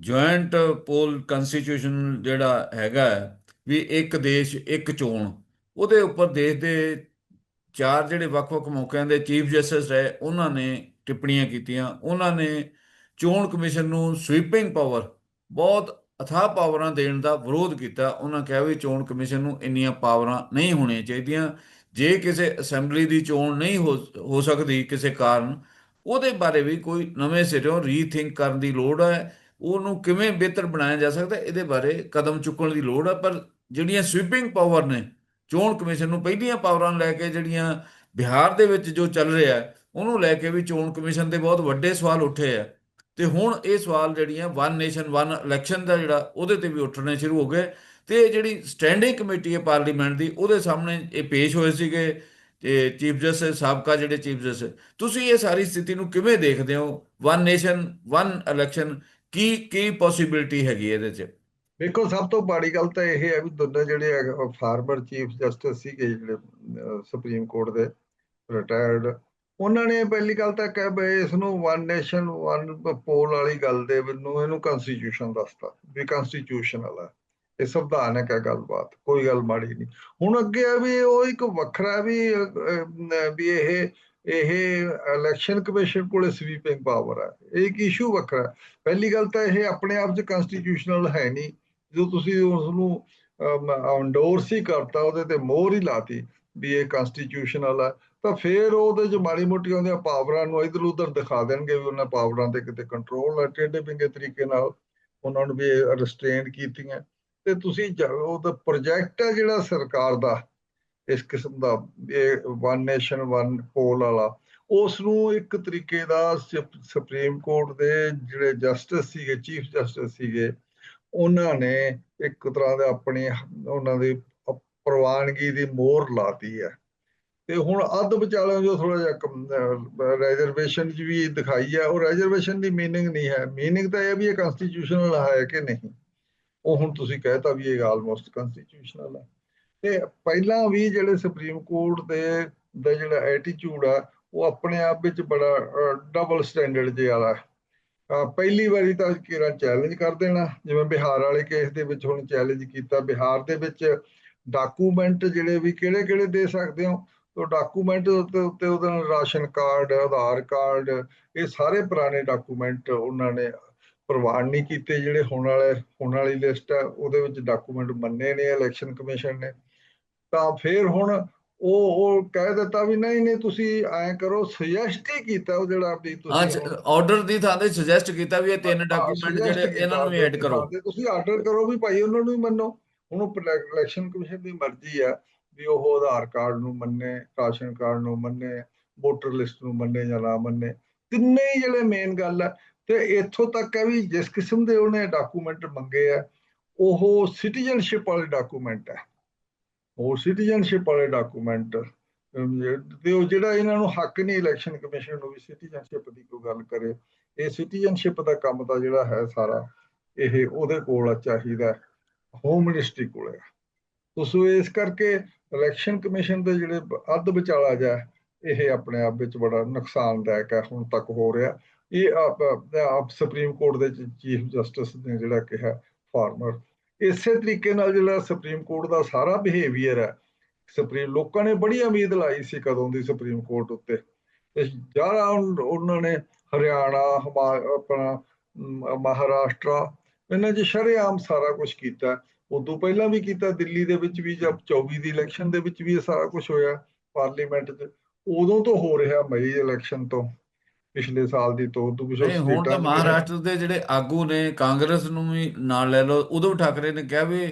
Joint ਪੋਲ constitution ਜਿਹੜਾ ਹੈਗਾ ਵੀ ਇੱਕ ਦੇਸ਼, ਇੱਕ ਚੋਣ, ਉਹਦੇ ਉੱਪਰ ਦੇਸ਼ ਦੇ ਚਾਰ ਜਿਹੜੇ ਵੱਖ-ਵੱਖ ਮੌਕਿਆਂ ਦੇ ਚੀਫ ਜਸਟਿਸ ਰਹੇ, ਉਹਨਾਂ ਨੇ ਟਿੱਪਣੀਆਂ ਕੀਤੀਆਂ। ਉਹਨਾਂ ਨੇ ਚੋਣ ਕਮਿਸ਼ਨ ਨੂੰ ਸਵੀਪਿੰਗ ਪਾਵਰ, ਬਹੁਤ ਅਥਾਹ ਪਾਵਰਾਂ ਦੇਣ ਦਾ ਵਿਰੋਧ ਕੀਤਾ। ਉਹਨਾਂ ਕਿਹਾ ਵੀ ਚੋਣ ਕਮਿਸ਼ਨ ਨੂੰ ਇੰਨੀਆਂ ਪਾਵਰਾਂ ਨਹੀਂ ਹੋਣੀਆਂ ਚਾਹੀਦੀਆਂ। ਜੇ ਕਿਸੇ ਅਸੈਂਬਲੀ ਦੀ ਚੋਣ ਨਹੀਂ ਹੋ ਹੋ ਸਕਦੀ ਕਿਸੇ ਕਾਰਨ, ਉਹਦੇ ਬਾਰੇ ਵੀ ਕੋਈ ਨਵੇਂ ਸਿਰੋਂ ਰੀਥਿੰਕ ਕਰਨ ਦੀ ਲੋੜ ਹੈ। ਉਹਨੂੰ ਕਿਵੇਂ ਬਿਹਤਰ ਬਣਾਇਆ ਜਾ ਸਕਦਾ ਇਹਦੇ ਬਾਰੇ ਕਦਮ ਚੁੱਕਣ ਦੀ ਲੋੜ ਹੈ ਪਰ ਜਿਹੜੀਆਂ ਸਵੀਪਿੰਗ ਪਾਵਰ ਨੇ, ਚੋਣ ਕਮਿਸ਼ਨ ਨੂੰ ਪਹਿਲੀਆਂ ਪਾਵਰਾਂ ਲੈ ਕੇ ਜਿਹੜੀਆਂ ਬਿਹਾਰ ਦੇ ਵਿੱਚ ਜੋ ਚੱਲ ਰਿਹਾ ਉਹਨੂੰ ਲੈ ਕੇ ਵੀ ਚੋਣ ਕਮਿਸ਼ਨ ਦੇ ਬਹੁਤ ਵੱਡੇ ਸਵਾਲ ਉੱਠੇ ਆ। ਤੇ ਹੁਣ ਇਹ ਸਵਾਲ ਜਿਹੜੀਆਂ ਵਨ ਨੇਸ਼ਨ ਵਨ ਇਲੈਕਸ਼ਨ ਦਾ ਜਿਹੜਾ, ਉਹਦੇ ਤੇ ਵੀ ਉੱਠਣੇ ਸ਼ੁਰੂ ਹੋ ਗਏ। ਤੇ ਜਿਹੜੀ ਸਟੈਂਡਿੰਗ ਕਮੇਟੀ ਹੈ ਪਾਰਲੀਮੈਂਟ ਦੀ, ਉਹਦੇ ਸਾਹਮਣੇ ਇਹ ਪੇਸ਼ ਹੋਏ ਸੀਗੇ, ਤੇ ਚੀਫ ਜਸਟਿਸ ਸਾਬਕਾ ਜਿਹੜੇ ਚੀਫ ਜਸਟਿਸ ਤੁਸੀਂ ਇਹ ਸਾਰੀ ਸਥਿਤੀ ਨੂੰ ਕਿਵੇਂ ਦੇਖਦੇ ਹੋ? ਵਨ ਨੇਸ਼ਨ ਵਨ ਇਲੈਕਸ਼ਨ ਕੀ ਕੀ ਪੋਸਿਬਿਲਿਟੀ ਹੈਗੀ ਇਹਦੇ 'ਚ? ਵੇਖੋ ਸਭ ਤੋਂ ਬੜੀ ਗੱਲ ਤਾਂ ਇਹ ਹੈ ਵੀ ਦੋਨੇ ਜਿਹੜੇ ਫਾਰਮਰ, ਚੀਫ ਜਸਟਿਸ ਸੀਗੇ ਜਿਹੜੇ ਸੁਪਰੀਮ ਕੋਰਟ ਦੇ ਰਿਟਾਇਰਡ ਉਹਨਾਂ ਨੇ ਪਹਿਲੀ ਗੱਲ ਤਾਂ ਕਹਿ ਬਈ ਇਸ ਨੂੰ ਵਨ ਨੇਸ਼ਨ ਵਨ ਪੋਲ ਵਾਲੀ ਗੱਲ ਦੇ ਮੈਨੂੰ ਇਹਨੂੰ ਕਨਸਟੀਟਿਊਸ਼ਨ ਦੱਸਤਾ ਵੀ ਕਨਸਟੀਟਿਊਸ਼ਨਲ ਹੈ। ਇਹ ਸੰਵਿਧਾਨਕ ਹੈ ਗੱਲਬਾਤ, ਕੋਈ ਗੱਲ ਮਾੜੀ ਨਹੀਂ। ਹੁਣ ਅੱਗੇ ਆ ਵੀ ਉਹ ਇੱਕ ਵੱਖਰਾ ਵੀ ਵੀ ਇਹ ਇਹ ਇਲੈਕਸ਼ਨ ਕਮਿਸ਼ਨ ਕੋਲੇ ਸਵੀਪਿੰਗ ਪਾਵਰ ਹੈ ਇਹ ਇੱਕ ਇਸ਼ੂ ਵੱਖਰਾ ਪਹਿਲੀ ਗੱਲ ਤਾਂ ਇਹ ਆਪਣੇ ਆਪ 'ਚ ਕਨਸਟੀਟਿਊਸ਼ਨਲ ਹੈ ਨਹੀਂ ਜਦੋਂ ਤੁਸੀਂ ਉਸ ਨੂੰ ਅੰਡੋਰਸ ਹੀ ਕਰਤਾ, ਉਹਦੇ ਤੇ ਮੋਹਰ ਹੀ ਲਾਤੀ ਵੀ ਇਹ ਕਨਸਟੀਟਿਊਸ਼ਨਲ ਹੈ ਤਾਂ ਫਿਰ ਉਹਦੇ 'ਚ ਮਾੜੀ ਮੋਟੀ ਉਹਦੀਆਂ ਪਾਵਰਾਂ ਨੂੰ ਇਧਰ ਉਧਰ ਦਿਖਾ ਦੇਣਗੇ ਵੀ ਉਹਨਾਂ ਪਾਵਰਾਂ ਤੇ ਕਿਤੇ ਕੰਟਰੋਲ ਹੈ ਟੇਢੇ ਪਿੰਗੇ ਤਰੀਕੇ ਨਾਲ ਉਹਨਾਂ ਨੂੰ ਵੀ ਰਿਸਟ੍ਰੇਨ ਕੀਤੀਆਂ। ਤੇ ਤੁਸੀਂ ਜ- ਉਹਦਾ ਪ੍ਰੋਜੈਕਟ ਆ ਜਿਹੜਾ ਸਰਕਾਰ ਦਾ। ਇਸ ਕਿਸਮ ਦਾ, ਇਹ ਵਨ ਨੇਸ਼ਨ ਵਨ ਪੋਲ ਵਾਲਾ। ਉਸ ਨੂੰ ਇੱਕ ਤਰੀਕੇ ਦਾ ਸੁਪ- ਸੁਪਰੀਮ ਕੋਰਟ ਦੇ ਜਿਹੜੇ ਜਸਟਿਸ ਸੀਗੇ ਚੀਫ ਜਸਟਿਸ ਸੀਗੇ, ਉਹਨਾਂ ਨੇ ਇੱਕ ਤਰ੍ਹਾਂ ਦੇ ਆਪਣੀ, ਉਹਨਾਂ ਦੀ ਪ੍ਰਵਾਨਗੀ ਦੀ ਮੋਹਰ ਲਾਤੀ ਹੈ। ਤੇ ਹੁਣ ਅੱਧ ਵਿਚਾਲੇ ਜੋ ਥੋੜਾ ਜਿਹਾ ਰੈਜ਼ਰਵੇਸ਼ਨ ਚ ਵੀ ਦਿਖਾਈ ਹੈ। ਉਹ ਰੈਜ਼ਰਵੇਸ਼ਨ ਦੀ ਮੀਨਿੰਗ ਨਹੀਂ ਹੈ। ਮੀਨਿੰਗ ਤਾਂ ਇਹ ਵੀ ਇਹ ਕਨਸਟੀਟਿਊਸ਼ਨਲ ਹੈ ਕਿ ਨਹੀਂ। ਉਹ ਹੁਣ ਤੁਸੀਂ ਕਹਿਤਾ ਵੀ ਇਹ ਆਲਮੋਸਟ ਕਨਸਟੀਟਿਊਸ਼ਨਲ ਹੈ। ਤੇ ਪਹਿਲਾਂ ਵੀ ਜਿਹੜੇ ਸੁਪਰੀਮ ਕੋਰਟ ਦੇ ਦਾ ਜਿਹੜਾ ਐਟੀਟਿਊਡ ਆ, ਉਹ ਆਪਣੇ ਆਪ ਵਿੱਚ ਬੜਾ ਡਬਲ ਸਟੈਂਡਰਡ ਜਿਹਾ ਵਾਲਾ। ਪਹਿਲੀ ਵਾਰੀ ਤਾਂ ਕਿਹੜਾ ਚੈਲੰਜ ਕਰ ਦੇਣਾ। ਜਿਵੇਂ ਬਿਹਾਰ ਵਾਲੇ ਕੇਸ ਦੇ ਵਿੱਚ ਹੁਣ ਚੈਲੰਜ ਕੀਤਾ। ਬਿਹਾਰ ਦੇ ਵਿੱਚ ਡਾਕੂਮੈਂਟ ਜਿਹੜੇ ਵੀ ਕਿਹੜੇ ਕਿਹੜੇ ਦੇ ਸਕਦੇ ਹੋ? ਤਾਂ ਡਾਕੂਮੈਂਟ ਉੱਤੇ ਉੱਤੇ ਉਹਦਾ ਰਾਸ਼ਨ ਕਾਰਡ, ਆਧਾਰ ਕਾਰਡ, ਇਹ ਸਾਰੇ ਪੁਰਾਣੇ ਡਾਕੂਮੈਂਟ ਉਹਨਾਂ ਨੇ ਪ੍ਰਵਾਨ ਨਹੀਂ ਕੀਤੇ। ਜਿਹੜੇ ਹੁਣ ਵਾਲੇ, ਹੁਣ ਵਾਲੀ ਲਿਸਟ ਹੈ ਉਹਦੇ ਵਿੱਚ ਡਾਕੂਮੈਂਟ ਮੰਨੇ ਨੇ ਇਲੈਕਸ਼ਨ ਕਮਿਸ਼ਨ ਨੇ। ਤਾਂ ਫਿਰ ਹੁਣ ਉਹ ਉਹ ਕਹਿ ਦਿੱਤਾ ਵੀ ਨਹੀਂ ਨਹੀਂ ਤੁਸੀਂ ਐਂ ਕਰੋ ਸੁਜੈਸਟ ਹੀ ਕੀਤਾ ਉਹ ਜਿਹੜਾ ਵੀ ਤੁਸੀਂ ਆਰਡਰ ਦੀ ਥਾਂ ਤੇ ਸੁਜੈਸਟ ਕੀਤਾ ਵੀ ਇਹ ਤਿੰਨ ਡਾਕੂਮੈਂਟ ਜਿਹੜੇ ਇਹਨਾਂ ਨੂੰ ਐਡ ਕਰੋ। ਤੁਸੀਂ ਆਰਡਰ ਕਰੋ ਵੀ ਭਾਈ ਉਹਨਾਂ ਨੂੰ ਹੀ ਮੰਨੋ। ਹੁਣ ਉਹ ਇਲੈਕਸ਼ਨ ਕਮਿਸ਼ਨ ਦੀ ਮਰਜ਼ੀ ਆ ਵੀ ਉਹ ਆਧਾਰ ਕਾਰਡ ਨੂੰ ਮੰਨੇ ਰਾਸ਼ਨ ਕਾਰਡ ਨੂੰ ਮੰਨੇ ਵੋਟਰ ਲਿਸਟ ਨੂੰ ਮੰਨੇ ਜਾਂ ਨਾ ਮੰਨੇ। ਤਿੰਨੇ ਹੀ ਜਿਹੜੇ ਮੇਨ ਗੱਲ ਆ। ਤੇ ਇੱਥੋਂ ਤੱਕ ਹੈ ਵੀ ਜਿਸ ਕਿਸਮ ਦੇ ਉਹਨੇ ਡਾਕੂਮੈਂਟ ਮੰਗੇ ਆ ਉਹ ਸਿਟੀਜ਼ਨਸ਼ਿਪ ਵਾਲੇ ਡਾਕੂਮੈਂਟ ਹੈ ਉਹ ਸਿਟੀਜ਼ਨਸ਼ਿਪ ਵਾਲੇ ਡਾਕੂਮੈਂਟ ਤੇ ਉਹ ਜਿਹੜਾ ਇਹਨਾਂ ਨੂੰ ਹੱਕ ਨਹੀਂ ਇਲੈਕਸ਼ਨ ਕਮਿਸ਼ਨ ਨੂੰ ਵੀ ਸਿਟੀਜ਼ਨਸ਼ਿਪ ਦੀ ਕੋਈ ਗੱਲ ਕਰੇ, ਇਹ ਸਿਟੀਜ਼ਨਸ਼ਿਪ ਦਾ ਕੰਮ ਤਾਂ ਜਿਹੜਾ ਹੈ ਸਾਰਾ, ਇਹ ਉਹਦੇ ਕੋਲ ਚਾਹੀਦਾ ਹੋਮ ਮਿਨਿਸਟਰੀ ਕੋਲ ਹੈ ਤੁਸੀਂ ਇਸ ਕਰਕੇ ਇਲੈਕਸ਼ਨ ਕਮਿਸ਼ਨ ਦੇ ਜਿਹੜੇ ਅੱਧ ਵਿਚਾਲਾ ਜਾ ਇਹ ਆਪਣੇ ਆਪ ਵਿੱਚ ਬੜਾ ਨੁਕਸਾਨਦਾਇਕ ਹੈ, ਹੁਣ ਤੱਕ ਹੋ ਰਿਹਾ। ਇਹ ਆਪ ਸੁਪਰੀਮ ਕੋਰਟ ਦੇ ਚੀਫ ਜਸਟਿਸ ਨੇ ਜਿਹੜਾ ਕਿਹਾ ਫਾਰਮਰ ਇਸੇ ਤਰੀਕੇ ਨਾਲ ਜਿਹੜਾ ਸੁਪਰੀਮ ਕੋਰਟ ਦਾ ਸਾਰਾ ਬਿਹੇਵੀਅਰ ਹੈ ਸੁਪਰੀਮ ਲੋਕਾਂ ਨੇ ਬੜੀ ਉਮੀਦ ਲਾਈ ਸੀ ਕਦੋਂ ਦੀ ਸੁਪਰੀਮ ਕੋਰਟ ਉੱਤੇ। ਤੇ ਜ਼ਿਆਦਾ ਉਹਨਾਂ ਨੇ ਹਰਿਆਣਾ, ਹਮਾ, ਆਪਣਾ ਮ- ਮਹਾਰਾਸ਼ਟਰ, ਇਹਨਾਂ 'ਚ ਸ਼ਰੇਆਮ ਸਾਰਾ ਕੁਝ ਕੀਤਾ। ਉਦੋਂ ਪਹਿਲਾਂ ਵੀ ਕੀਤਾ, ਦਿੱਲੀ ਦੇ ਵਿੱਚ ਵੀ ਜਦ 24 ਦੀ ਇਲੈਕਸ਼ਨ ਦੇ ਵਿੱਚ ਵੀ ਇਹ ਸਾਰਾ ਕੁਝ ਹੋਇਆ ਪਾਰਲੀਮੈਂਟ 'ਚ। ਉਦੋਂ ਤੋਂ ਹੋ ਰਿਹਾ ਮਈ ਇਲੈਕਸ਼ਨ ਤੋਂ। ਪਿਛਲੇ ਸਾਲ ਦੀ ਤੋਂ ਉਦੋਂ ਕੁਝ ਨਹੀਂ ਹੁਣ ਤਾਂ ਮਹਾਰਾਸ਼ਟਰ ਦੇ ਜਿਹੜੇ ਆਗੂ ਨੇ ਕਾਂਗਰਸ ਨੂੰ ਵੀ ਨਾਲ ਲੈ ਲਓ। ਉਦੋਂ ਠਾਕਰੇ ਨੇ ਕਿਹਾ ਵੀ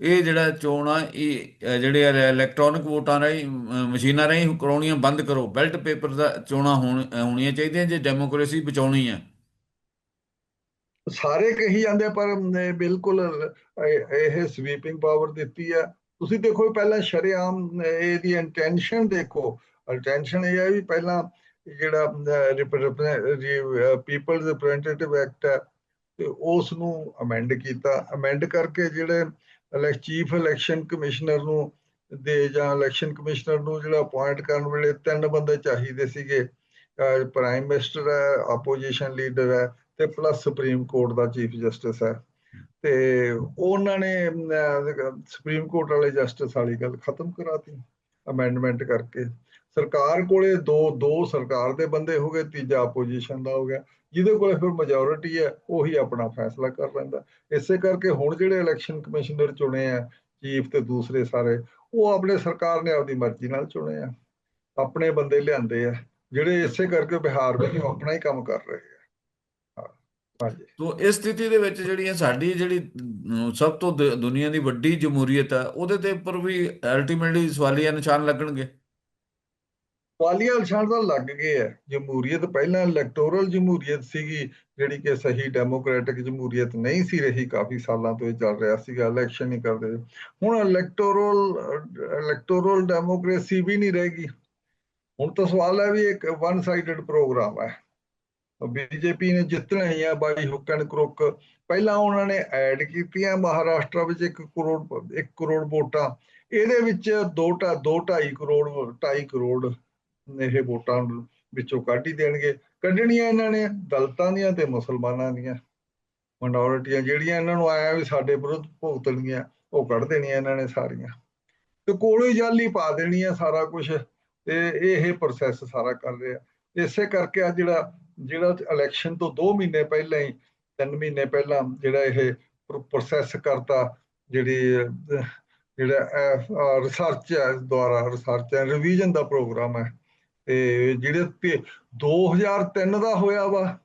ਇਹ ਜਿਹੜਾ ਚੋਣ ਆ ਇਹ ਅ, ਜਿਹੜੇ ਇਲੈਕਟ੍ਰੋਨਿਕ ਵੋਟਾਂ ਰਾਹੀਂ ਅ, ਮਸ਼ੀਨਾਂ ਰਾਹੀਂ ਕਰਾਉਣੀਆਂ ਬੰਦ ਕਰੋ। ਬੈਲਟ ਪੇਪਰ ਦਾ ਚੋਣਾਂ ਹੋਣ ਅ, ਹੋਣੀਆਂ ਚਾਹੀਦੀਆਂ ਜੇ ਡੈਮੋਕ੍ਰੇਸੀ ਬਚਾਉਣੀ ਹੈ ਸਾਰੇ ਕਹੀ ਜਾਂਦੇ ਆ, ਪਰ ਬਿਲਕੁਲ ਇਹ- ਇਹ ਸਵੀਪਿੰਗ ਪਾਵਰ ਦਿੱਤੀ ਆ। ਤੁਸੀਂ ਦੇਖੋ ਪਹਿਲਾਂ ਸ਼ਰੇਆਮ ਇਹਦੀ ਇੰਟੈਂਸ਼ਨ ਦੇਖੋ। ਇੰਟੈਂਸ਼ਨ ਇਹ ਹੈ ਵੀ ਪਹਿਲਾਂ ਜਿਹੜਾ ਪੀਪਲਸ ਰਿਪਰੈਜ਼ੈਂਟੇਟਿਵ ਐਕਟ ਹੈ, ਤੇ ਉਸ ਨੂੰ ਅਮੈਂਡ ਕੀਤਾ। ਅਮੈਂਡ ਕਰਕੇ ਜਿਹੜੇ ਚੀਫ ਇਲੈਕਸ਼ਨ ਕਮਿਸ਼ਨਰ ਨੂੰ ਦੇ ਜਾਂ ਇਲੈਕਸ਼ਨ ਕਮਿਸ਼ਨਰ ਨੂੰ ਜਿਹੜਾ ਅਪਾਇੰਟ ਕਰਨ ਵੇਲੇ ਤਿੰਨ ਬੰਦੇ ਚਾਹੀਦੇ ਸੀਗੇ। ਪ੍ਰਾਈਮ ਮਿਨਿਸਟਰ ਹੈ ਆਪੋਜੀਸ਼ਨ ਲੀਡਰ ਹੈ, ਤੇ ਪਲੱਸ ਸੁਪਰੀਮ ਕੋਰਟ ਦਾ ਚੀਫ ਜਸਟਿਸ ਹੈ। ਤੇ ਉਹਨਾਂ ਨੇ ਸੁਪਰੀਮ ਕੋਰਟ ਵਾਲੇ ਜਸਟਿਸ ਵਾਲੀ ਗੱਲ ਖਤਮ ਕਰਾਤੀ ਅਮੈਂਡਮੈਂਟ ਕਰਕੇ। ਸਰਕਾਰ ਕੋਲੇ ਦੋ ਦੋ ਸਰਕਾਰ ਦੇ ਬੰਦੇ ਹੋ ਗਏ, ਤੀਜਾ ਆਪੋਜੀਸ਼ਨ ਦਾ ਹੋ ਗਿਆ। ਜਿਹਦੇ ਕੋਲੇ ਫਿਰ ਮੈਜੋਰਿਟੀ ਹੈ, ਉਹੀ ਆਪਣਾ ਫੈਸਲਾ ਕਰ ਲੈਂਦਾ। ਇਸੇ ਕਰਕੇ ਹੁਣ ਜਿਹੜੇ ਇਲੈਕਸ਼ਨ ਕਮਿਸ਼ਨਰ ਚੁਣੇ ਆ ਚੀਫ ਤੇ ਦੂਸਰੇ ਸਾਰੇ, ਉਹ ਆਪਣੇ ਸਰਕਾਰ ਨੇ ਆਪਦੀ ਮਰਜ਼ੀ ਨਾਲ ਚੁਣੇ ਆ। ਆਪਣੇ ਬੰਦੇ ਲਿਆਂਦੇ ਆ, ਜਿਹੜੇ ਇਸੇ ਕਰਕੇ ਬਿਹਾਰ ਵਿੱਚ ਉਹ ਆਪਣਾ ਹੀ ਕੰਮ ਕਰ ਰਹੇ ਆ। ਹਾਂਜੀ। ਤੋ ਇਸ ਸਥਿਤੀ ਦੇ ਵਿੱਚ ਜਿਹੜੀਆਂ ਸਾਡੀ ਜਿਹੜੀ ਸਭ ਤੋਂ ਦ- ਦੁਨੀਆ ਦੀ ਵੱਡੀ ਜਮਹੂਰੀਅਤ ਆ ਉਹਦੇ ਤੇ ਉੱਪਰ ਵੀ ਅਲਟੀਮੇਟਲੀ ਸਵਾਲੀਆ ਨਿਸ਼ਾਨ ਲੱਗਣਗੇ। ਵਾਲੀਆ ਨਿਸ਼ਾਨ ਤਾਂ ਲੱਗ ਗਏ ਹੈ ਜਮਹੂਰੀਅਤ ਪਹਿਲਾਂ ਇਲੈਕਟੋਰਲ ਜਮਹੂਰੀਅਤ ਸੀਗੀ, ਜਿਹੜੀ ਕਿ ਸਹੀ ਡੈਮੋਕ੍ਰੈਟਿਕ ਜਮਹੂਰੀਅਤ ਨਹੀਂ ਸੀ ਰਹੀ, ਕਾਫੀ ਸਾਲਾਂ ਤੋਂ ਇਹ ਚੱਲ ਰਿਹਾ ਸੀਗਾ ਇਲੈਕਸ਼ਨ ਨਹੀਂ ਕਰਦੇ ਹੁਣ ਇਲੈਕਟੋਰਲ ਇਲੈਕਟੋਰਲ ਡੈਮੋਕ੍ਰੇਸੀ ਵੀ ਨਹੀਂ ਰਹੇਗੀ ਹੁਣ ਤਾਂ ਸਵਾਲ ਹੈ ਵੀ ਇੱਕ ਵਨ ਸਾਈਡਡ ਪ੍ਰੋਗਰਾਮ ਹੈ। ਬੀਜੇਪੀ ਨੇ ਜਿੱਤਣਾ ਹੀ ਆ, ਬਾਈ ਹੁੱਕ ਐਂਡ ਕਰੁੱਕ। ਪਹਿਲਾਂ ਉਹਨਾਂ ਨੇ ਐਡ ਕੀਤੀਆਂ, ਮਹਾਰਾਸ਼ਟਰ ਵਿੱਚ 1 ਕਰੋੜ 1 ਕਰੋੜ ਵੋਟਾਂ। ਇਹਦੇ ਵਿੱਚ 2 2 2.5 ਕਰੋੜ 2.5 ਕਰੋੜ ਇਹ ਵੋਟਾਂ ਵਿੱਚੋਂ ਕੱਢ ਹੀ ਦੇਣਗੇ। ਕੱਢਣੀਆਂ ਇਹਨਾਂ ਨੇ ਦਲਤਾਂ ਦੀਆਂ ਤੇ ਮੁਸਲਮਾਨਾਂ ਦੀਆਂ। ਮਿਨੋਰਿਟੀਆਂ ਜਿਹੜੀਆਂ ਇਹਨਾਂ ਨੂੰ ਆਇਆ ਵੀ ਸਾਡੇ ਵਿਰੁੱਧ ਭੁਗਤਣਗੀਆਂ, ਉਹ ਕੱਢ ਦੇਣੀਆਂ ਇਹਨਾਂ ਨੇ ਸਾਰੀਆਂ। ਤੇ ਕੋਲੋਂ ਹੀ ਜਾਲੀ ਪਾ ਦੇਣੀ ਆ ਸਾਰਾ ਕੁਝ ਤੇ ਇਹ ਪ੍ਰੋਸੈਸ ਸਾਰਾ ਕਰ ਰਿਹਾ। ਇਸੇ ਕਰਕੇ ਆ ਜਿਹੜਾ ਜਿਹੜਾ ਇਲੈਕਸ਼ਨ ਤੋਂ 2 ਮਹੀਨੇ ਪਹਿਲਾਂ ਹੀ 3 ਮਹੀਨੇ ਪਹਿਲਾਂ ਜਿਹੜਾ ਇਹ ਪ੍ਰੋਸੈਸ ਕਰਤਾ, ਜਿਹੜੀ, ਜਿਹੜਾ ਰਿਸਰਚ ਹੈ, ਦੁਆਰਾ ਰਿਸਰਚ ਹੈ ਰਿਵੀਜ਼ਨ ਦਾ ਪ੍ਰੋਗਰਾਮ ਹੈ। ਤੇ ਜਿਹੜੇ ਤੇ 2003 ਦਾ ਹੋਇਆ ਵਾ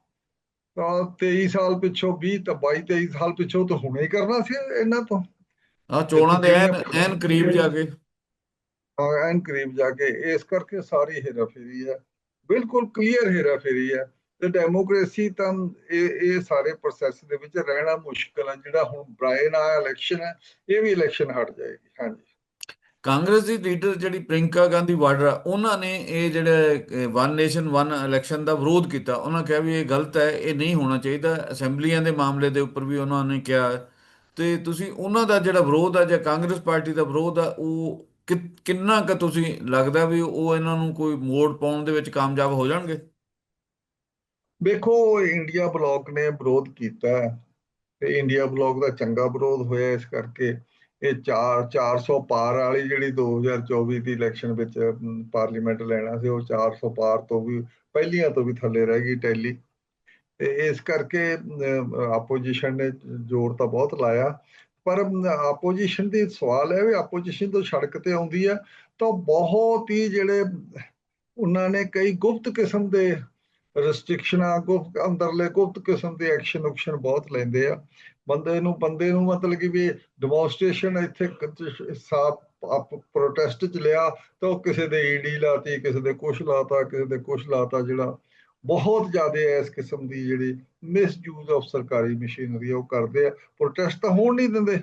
ਤਾਂ 23 ਸਾਲ ਪਿੱਛੋਂ 20 ਤਾਂ 22 23 ਸਾਲ ਪਿੱਛੋਂ ਤਾਂ ਹੁਣੇ ਕਰਨਾ ਸੀ ਇਹਨਾਂ ਤੋਂ। ਆ ਚੋਣਾਂ ਦੇ ਐਨ ਐਨ ਕਰੀਬ ਜਾ ਕੇ। ਐਨ ਕਰੀਬ ਜਾ ਕੇ। ਇਸ ਕਰਕੇ ਸਾਰੀ ਹੇਰਾਫੇਰੀ ਹੈ ਬਿਲਕੁਲ ਕਲੀਅਰ ਹੇਰਾਫੇਰੀ ਹੈ ਤੇ ਡੈਮੋਕ੍ਰੇਸੀ ਤਾਂ ਇਹ ਇਹ ਸਾਰੇ ਪ੍ਰੋਸੈਸ ਦੇ ਵਿੱਚ ਰਹਿਣਾ ਮੁਸ਼ਕਲ ਹੈ ਜਿਹੜਾ ਹੁਣ ਬ੍ਰਾਇਨ ਆ ਇਲੈਕਸ਼ਨ ਹੈ ਇਹ ਵੀ ਇਲੈਕਸ਼ਨ ਹਟ ਜਾਏਗੀ। ਹਾਂਜੀ। ਕਾਂਗਰਸ ਦੀ ਲੀਡਰ ਜਿਹੜੀ ਪ੍ਰਿੰਕਾ ਗਾਂਧੀ ਵਾਡਰਾ, ਉਹਨਾਂ ਨੇ ਇਹ ਜਿਹੜਾ ਵਨ ਨੇਸ਼ਨ ਵਨ ਇਲੈਕਸ਼ਨ ਦਾ ਵਿਰੋਧ ਕੀਤਾ। ਉਹਨਾਂ ਕਿਹਾ ਵੀ ਇਹ ਗਲਤ ਹੈ, ਇਹ ਨਹੀਂ ਹੋਣਾ ਚਾਹੀਦਾ। ਅਸੈਂਬਲੀਆਂ ਦੇ ਮਾਮਲੇ ਦੇ ਉੱਪਰ ਵੀ ਉਹਨਾਂ ਨੇ ਕਿਹਾ। ਤੇ ਤੁਸੀਂ ਉਹਨਾਂ ਦਾ ਜਿਹੜਾ ਵਿਰੋਧ ਆ, ਜਾਂ ਕਾਂਗਰਸ ਪਾਰਟੀ ਦਾ ਵਿਰੋਧ ਆ, ਉਹ ਕਿ- ਕਿੰਨਾ ਕੁ ਤੁਸੀਂ ਲੱਗਦਾ ਵੀ ਉਹ ਇਹਨਾਂ ਨੂੰ ਕੋਈ ਮੋੜ ਪਾਉਣ ਦੇ ਵਿੱਚ ਕਾਮਯਾਬ ਹੋ ਜਾਣਗੇ? ਵੇਖੋ ਇੰਡੀਆ ਬਲੌਕ ਨੇ ਵਿਰੋਧ ਕੀਤਾ ਤੇ ਇੰਡੀਆ ਬਲੌਕ ਦਾ ਚੰਗਾ ਵਿਰੋਧ ਹੋਇਆ ਇਸ ਕਰਕੇ। ਇਹ 4 400 ਪਾਰ ਵਾਲੀ ਜਿਹੜੀ 2024 ਦੀ ਇਲੈਕਸ਼ਨ ਵਿੱਚ ਪਾਰਲੀਮੈਂਟ ਲੈਣਾ ਸੀ, ਉਹ 400 ਪਾਰ ਤੋਂ ਵੀ, ਪਹਿਲੀਆਂ ਤੋਂ ਵੀ ਥੱਲੇ ਰਹਿ ਗਈ ਟੈਲੀ। ਤੇ ਇਸ ਕਰਕੇ ਆਪੋਜੀਸ਼ਨ ਨੇ ਜ਼ੋਰ ਤਾਂ ਬਹੁਤ ਲਾਇਆ। ਪਰ ਆਪੋਜੀਸ਼ਨ ਦੀ ਸਵਾਲ ਹੈ ਵੀ ਆਪੋਜੀਸ਼ਨ ਤੋਂ ਸੜਕ ਤੇ ਆਉਂਦੀ ਹੈ, ਤਾਂ ਬਹੁਤ ਹੀ ਜਿਹੜੇ, ਉਹਨਾਂ ਨੇ ਕਈ ਗੁਪਤ ਕਿਸਮ ਦੇ ਰੈਸਟ੍ਰਿਕਸ਼ਨਾਂ ਗੁਪਤ ਅੰਦਰਲੇ ਗੁਪਤ ਕਿਸਮ ਦੇ ਐਕਸ਼ਨ ਉਕਸ਼ਨ ਬਹੁਤ ਲੈਂਦੇ ਆ। ਬੰਦੇ ਨੂੰ ਬੰਦੇ ਨੂੰ ਮਤਲਬ ਕਿ ਵੀ ਡੈਮੋਨਸਟ੍ਰੇਸ਼ਨ ਇੱਥੇ ਸਾਫ਼ ਪ੍ਰੋਟੈਸਟ ਚ ਲਿਆ ਤਾਂ ਉਹ ਕਿਸੇ ਦੇ ਈਡੀ ਲਾਤੀ, ਕਿਸੇ ਦੇ ਕੁਛ ਲਾਤਾ, ਕਿਸੇ ਦੇ ਕੁਛ ਲਾਤਾ ਜਿਹੜਾ ਬਹੁਤ ਜ਼ਿਆਦਾ ਇਸ ਕਿਸਮ ਦੀ ਜਿਹੜੀ ਮਿਸਯੂਜ਼ ਆਫ ਸਰਕਾਰੀ ਮਸ਼ੀਨਰੀ ਉਹ ਕਰਦੇ ਆ। ਪ੍ਰੋਟੈਸਟ ਤਾਂ ਹੋਣ ਨਹੀਂ ਦਿੰਦੇ।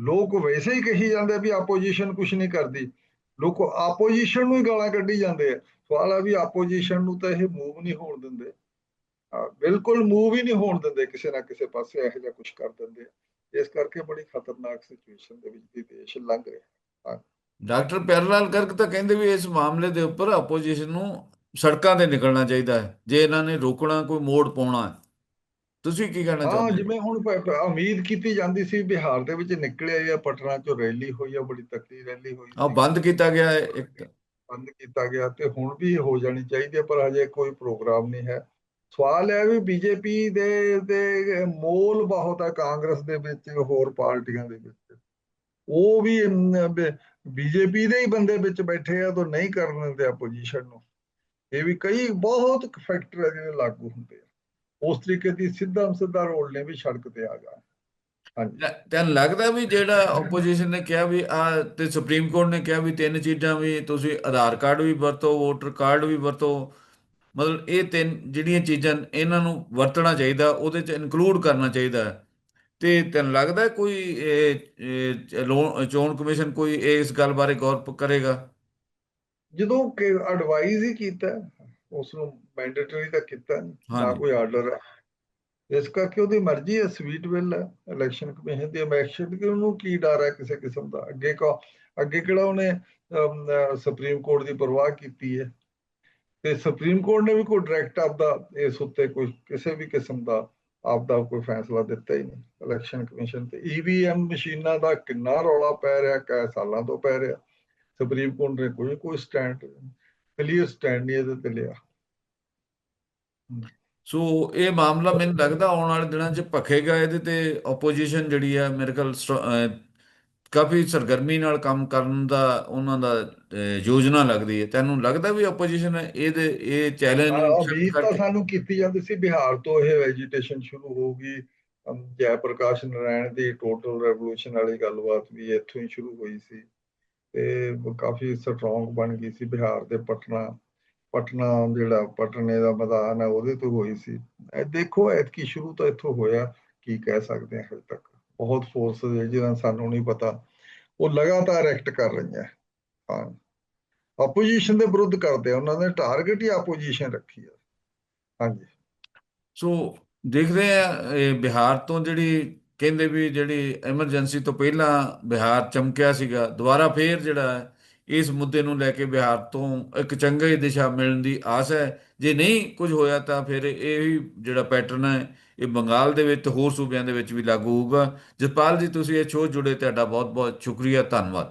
ਲੋਕ ਵੈਸੇ ਹੀ ਕਹੀ ਜਾਂਦੇ ਆ ਵੀ ਆਪੋਜੀਸ਼ਨ ਕੁਛ ਨਹੀਂ ਕਰਦੀ। ਲੋਕ ਆਪੋਜੀਸ਼ਨ ਨੂੰ ਹੀ ਗਾਲਾਂ ਕੱਢੀ ਜਾਂਦੇ ਆ। ਸਵਾਲ ਆ ਵੀ ਆਪੋਜੀਸ਼ਨ ਨੂੰ ਤਾਂ ਇਹ ਮੂਵ ਨਹੀਂ ਹੋਣ ਦਿੰਦੇ। ਬਿਲਕੁਲ ਮੂਵ ਹੀ ਨਹੀਂ ਹੋਣ ਦਿੰਦੇ ਕਿਸੇ ਨਾ ਕਿਸੇ ਪਾਸੇ ਇਹੋ ਜਿਹਾ ਕੁਝ ਕਰ ਦਿੰਦੇ ਇਸ ਕਰਕੇ ਬੜੀ ਖਤਰਨਾਕ ਸਿਚੁਏਸ਼ਨ ਦੇ ਵਿੱਚ ਦੇਸ਼ ਲੰਘ ਰਿਹਾ। ਡਾਕਟਰ ਪਿਆਰਲਾਲ ਗਰਗ ਤਾਂ ਕਹਿੰਦੇ ਵੀ ਇਸ ਮਾਮਲੇ ਦੇ ਉੱਪਰ ਆਪੋਜੀਸ਼ਨ ਨੂੰ ਸੜਕਾਂ ਤੇ ਨਿਕਲਣਾ ਚਾਹੀਦਾ ਹੈ ਜੇ ਇਹਨਾਂ ਨੇ ਰੋਕਣਾ ਕੋਈ ਮੋੜ ਪਾਉਣਾ ਹੈ। ਤੁਸੀਂ ਕੀ ਕਹਿਣਾ ਚਾਹੁੰਦੇ ਹੋ ਜਿਵੇਂ ਹੁਣ ਉਮੀਦ ਕੀਤੀ ਜਾਂਦੀ ਸੀ ਬਿਹਾਰ ਦੇ ਵਿੱਚ ਨਿਕਲਿਆ ਜਾਂ ਪਟਨਾ ਚੋਂ ਰੈਲੀ ਹੋਈ ਆ ਬੜੀ ਤਕੜੀ ਰੈਲੀ ਹੋਈ ਆ ਬੰਦ ਕੀਤਾ ਗਿਆ ਇੱਕ ਬੰਦ ਕੀਤਾ ਗਿਆ ਤੇ ਹੁਣ ਵੀ ਹੋ ਜਾਣੀ ਚਾਹੀਦੀ ਹੈ, ਪਰ ਹਜੇ ਕੋਈ ਪ੍ਰੋਗਰਾਮ ਨਹੀਂ ਹੈ। ਸਵਾਲ ਹੈ ਵੀ ਬੀਜੇਪੀ ਦੇ ਦੇ ਮੋਲ ਬਹੁਤ ਹੈ, ਕਾਂਗਰਸ ਦੇ ਵਿੱਚ, ਹੋਰ ਪਾਰਟੀਆਂ ਦੇ ਵਿੱਚ। ਉਹ ਵੀ ਬੀਜੇਪੀ ਦੇ ਹੀ ਬੰਦੇ ਵਿੱਚ ਬੈਠੇ ਆ ਤਾਂ ਨਹੀਂ ਕਰਨ ਦਿੰਦੇ ਆਪੋਜੀਸ਼ਨ ਨੂੰ। ਇਹ ਵੀ ਕਈ ਬਹੁਤ ਫੈਕਟਰ ਹੈ ਜਿਹੜੇ ਲਾਗੂ ਹੁੰਦੇ ਆ। ਉਸ ਤਰੀਕੇ ਦੀ ਸਿੱਧਾ ਸਿੱਧਾ ਰੋਲ ਨੇ ਵੀ ਸੜਕ ਤੇ ਆ ਜਾ ਤੈਨੂੰ ਲੱਗਦਾ ਵੀ ਜਿਹੜਾ ਆਪੋਜੀਸ਼ਨ ਨੇ ਕਿਹਾ ਵੀ ਆ ਤੇ ਸੁਪਰੀਮ ਕੋਰਟ ਨੇ ਕਿਹਾ ਵੀ ਤਿੰਨ ਚੀਜ਼ਾਂ ਵੀ ਤੁਸੀਂ ਆਧਾਰ ਕਾਰਡ ਵੀ ਵਰਤੋ ਵੋਟਰ ਕਾਰਡ ਵੀ ਵਰਤੋ ਮਤਲਬ ਇਹ ਤਿੰਨ ਜਿਹੜੀਆਂ ਚੀਜ਼ਾਂ ਇਹਨਾਂ ਨੂੰ ਵਰਤਣਾ ਚਾਹੀਦਾ ਉਹਦੇ ਚ ਇਨਕਲੂਡ ਕਰਨਾ ਚਾਹੀਦਾ। ਤੇ ਤੈਨੂੰ ਲੱਗਦਾ ਕੋਈ ਚੋਣ ਕਮਿਸ਼ਨ ਕੋਈ ਇਸ ਗੱਲ ਬਾਰੇ ਗੌਰ ਕਰੇਗਾ ਜਦੋਂ ਕਿ ਐਡਵਾਈਜ਼ ਹੀ ਕੀਤਾ ਉਸ ਨੂੰ ਮੈਂਡੇਟਰੀ ਤਾਂ ਕੀਤਾ ਨਹੀਂ ਨਾ। ਕੋਈ ਆਰਡਰ ਹੈ ਇਸ ਕਰਕੇ ਉਹਦੀ ਮਰਜ਼ੀ ਹੈ, ਸਵੀਟ ਵਿਲ ਹੈ ਇਲੈਕਸ਼ਨ ਕਮਿਸ਼ਨ ਦੀ ਇਲੈਕਸ਼ਨ ਕਿ ਉਹਨੂੰ ਕੀ ਡਰ ਹੈ ਕਿਸੇ ਕਿਸਮ ਦਾ? ਅੱਗੇ ਕੋ, ਅੱਗੇ ਕਿਹੜਾ ਉਹਨੇ ਸੁਪਰੀਮ ਕੋਰਟ ਦੀ ਪਰਵਾਹ ਕੀਤੀ ਹੈ? ਤੇ ਸੁਪਰੀਮ ਕੋਰਟ ਨੇ ਵੀ ਕੋਈ ਡਾਇਰੈਕਟ ਆਪਦਾ ਇਸ ਉੱਤੇ ਕੋਈ ਕਿਸੇ ਵੀ ਕਿਸਮ ਦਾ ਆਪਦਾ ਕੋਈ ਫੈਸਲਾ ਦਿੱਤਾ ਹੀ ਨਹੀਂ ਇਲੈਕਸ਼ਨ ਕਮਿਸ਼ਨ ਤੇ। ਈਵੀਐਮ ਮਸ਼ੀਨਾਂ ਦਾ ਕਿੰਨਾ ਰੌਲਾ ਪੈ ਰਿਹਾ, ਕਈ ਸਾਲਾਂ ਤੋਂ ਪੈ ਰਿਹਾ। ਸੁਪਰੀਮ ਕੋਰਟ ਨੇ ਕੋਈ ਕੋਈ ਸਟੈਂਡ ਕਲੀਅਰ ਸਟੈਂਡ ਨਹੀਂ ਇਹਦੇ ਤੇ ਲਿਆ। ਸੋ ਇਹ ਮਾਮਲਾ ਮੈਨੂੰ ਲੱਗਦਾ ਆਉਣ ਵਾਲੇ ਦਿਨਾਂ 'ਚ ਭਖੇਗਾ ਇਹਦੇ ਤੇ ਆਪੋਜੀਸ਼ਨ ਜਿਹੜੀ ਆ ਮੇਰੇ ਅਹ ਕਾਫੀ ਸਰਗਰਮੀ ਨਾਲ ਕੰਮ ਕਰਨ ਦਾ ਉਹਨਾਂ ਦਾ ਯੋਜਨਾ ਲੱਗਦੀ ਹੈ। ਤੈਨੂੰ ਲੱਗਦਾ ਵੀ ਆਪੋਜੀਸ਼ਨ ਇਹਦੇ ਇਹ ਚੈਲੰਜ ਹਾਂ, ਤਾਂ ਸਾਨੂੰ ਕੀਤੀ ਜਾਂਦੀ ਸੀ ਬਿਹਾਰ ਤੋਂ ਇਹ ਵੈਜੀਟੇਸ਼ਨ ਸ਼ੁਰੂ ਹੋਊਗੀ। ਜੈ ਪ੍ਰਕਾਸ਼ ਨਾਰਾਇਣ ਦੀ ਟੋਟਲ ਰੈਵੋਲੂਸ਼ਨ ਵਾਲੀ ਗੱਲਬਾਤ ਵੀ ਇੱਥੋਂ ਹੀ ਸ਼ੁਰੂ ਹੋਈ ਸੀ। ਤੇ ਕਾਫੀ ਸਟਰੋਂਗ ਬਣ ਗਈ ਸੀ ਬਿਹਾਰ ਦੇ ਪਟਨਾ। ਪਟਨਾ ਜਿਹੜਾ ਪਟਨੇ ਦਾ ਮੈਦਾਨ ਹੈ, ਉਹਦੇ ਤੋਂ ਹੋਈ ਸੀ। ਦੇਖੋ, ਐਤਕੀ ਸ਼ੁਰੂ ਤਾਂ ਇੱਥੋਂ ਹੋਇਆ, ਕੀ ਕਹਿ ਸਕਦੇ ਹਾਂ ਹਜੇ ਤੱਕ। ਬਹੁਤ ਫੋਰਸਸ ਹੈ ਸਾਨੂੰ ਨਹੀਂ ਪਤਾ। ਉਹ ਲਗਾਤਾਰ ਐਕਟ ਕਰ ਰਹੀਆਂ। ਹਾਂ। ਆਪੋਜੀਸ਼ਨ ਦੇ ਵਿਰੁੱਧ ਕਰਦੇ ਆ। ਉਹਨਾਂ ਨੇ ਟਾਰਗੇਟ ਹੀ ਆਪੋਜੀਸ਼ਨ ਰੱਖੀ ਆ। ਹਾਂਜੀ। ਸੋ ਦੇਖਦੇ ਆ, ਇਹ ਬਿਹਾਰ ਤੋਂ ਜਿਹੜੀ ਕਹਿੰਦੇ ਵੀ ਜਿਹੜੀ ਐਮਰਜੈਂਸੀ ਤੋਂ ਪਹਿਲਾਂ ਬਿਹਾਰ ਚਮਕਿਆ ਸੀਗਾ, ਦੁਬਾਰਾ ਫੇਰ ਜਿਹੜਾ ਇਸ ਮੁੱਦੇ ਨੂੰ ਲੈ ਕੇ ਬਿਹਾਰ ਤੋਂ ਇੱਕ ਚੰਗੀ ਦਿਸ਼ਾ ਮਿਲਣ ਦੀ ਆਸ ਹੈ। ਜੇ ਨਹੀਂ ਕੁਝ ਹੋਇਆ ਤਾਂ ਫਿਰ ਇਹ ਹੀ ਜਿਹੜਾ ਪੈਟਰਨ ਹੈ, ਇਹ ਬੰਗਾਲ ਦੇ ਵਿੱਚ, ਹੋਰ ਸੂਬਿਆਂ ਦੇ ਵਿੱਚ ਵੀ ਲਾਗੂ ਹੋਊਗਾ। ਜਸਪਾਲ ਜੀ, ਤੁਸੀਂ ਇਹ ਸ਼ੋਅ ਜੁੜੇ, ਤੁਹਾਡਾ ਬਹੁਤ ਬਹੁਤ ਸ਼ੁਕਰੀਆ, ਧੰਨਵਾਦ।